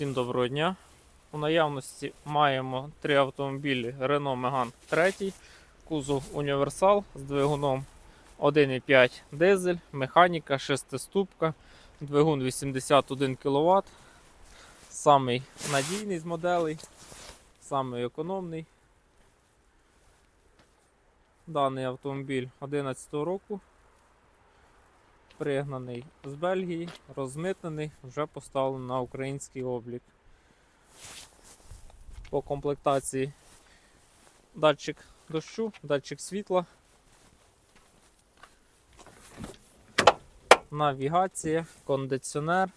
Всім доброго дня. У наявності маємо три автомобілі Renault Megane 3, кузов універсал з двигуном 1,5 дизель, механіка, шестиступка, двигун 81 кВт. Самий надійний з моделей, самий економний. Даний автомобіль 2011 року. Пригнаний з Бельгії, розмитнений, вже поставлений на український облік. По комплектації датчик дощу, датчик світла, навігація, кондиціонер,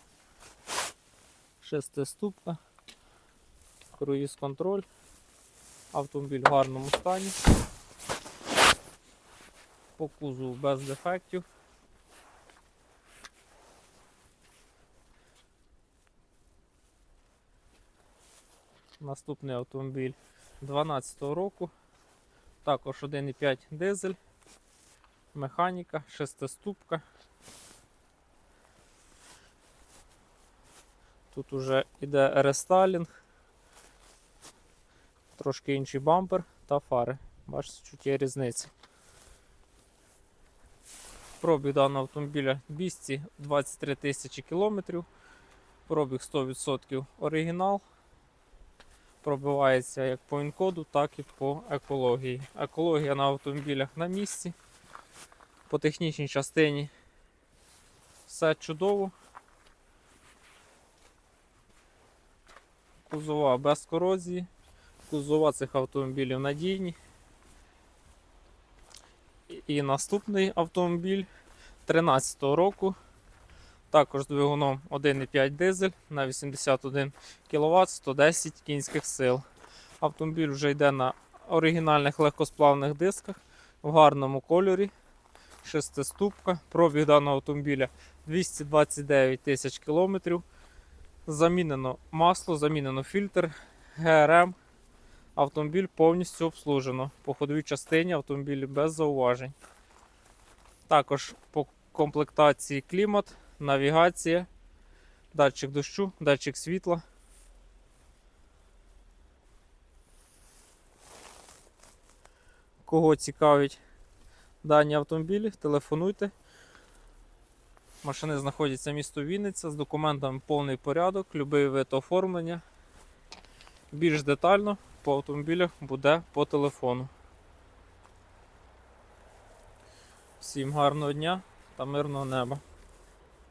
шестиступка, круїз контроль, автомобіль в гарному стані, по кузову без дефектів. Наступний автомобіль 2012 року. Також 1,5 дизель, механіка, шестиступка. Тут уже йде рестайлінг, трошки інший бампер та фари. Бачите, чуть є різниця. Пробіг даного автомобіля 223 тисячі кілометрів. Пробіг 100% оригінал пробивається як по інкоду, так і по екології. Екологія на автомобілях на місці. По технічній частині все чудово. Кузова без корозії. Кузова цих автомобілів надійні. І- наступний автомобіль 13-го року. Також двигуном 1,5 дизель на 81 кВт 110 кінських сил. Автомобіль вже йде на оригінальних легкосплавних дисках в гарному кольорі. Шестиступка. Пробіг даного автомобіля 229 тисяч кілометрів. Замінено масло, замінено фільтр, ГРМ. Автомобіль повністю обслужено. По ходовій частині автомобіль без зауважень. Також по комплектації клімат, навігація, датчик дощу, датчик світла. Кого цікавить дані автомобілі, телефонуйте. Машини знаходяться в місто Вінниця з документами повний порядок, любий вид оформлення. Більш детально по автомобілях буде по телефону. Всім гарного дня та мирного неба.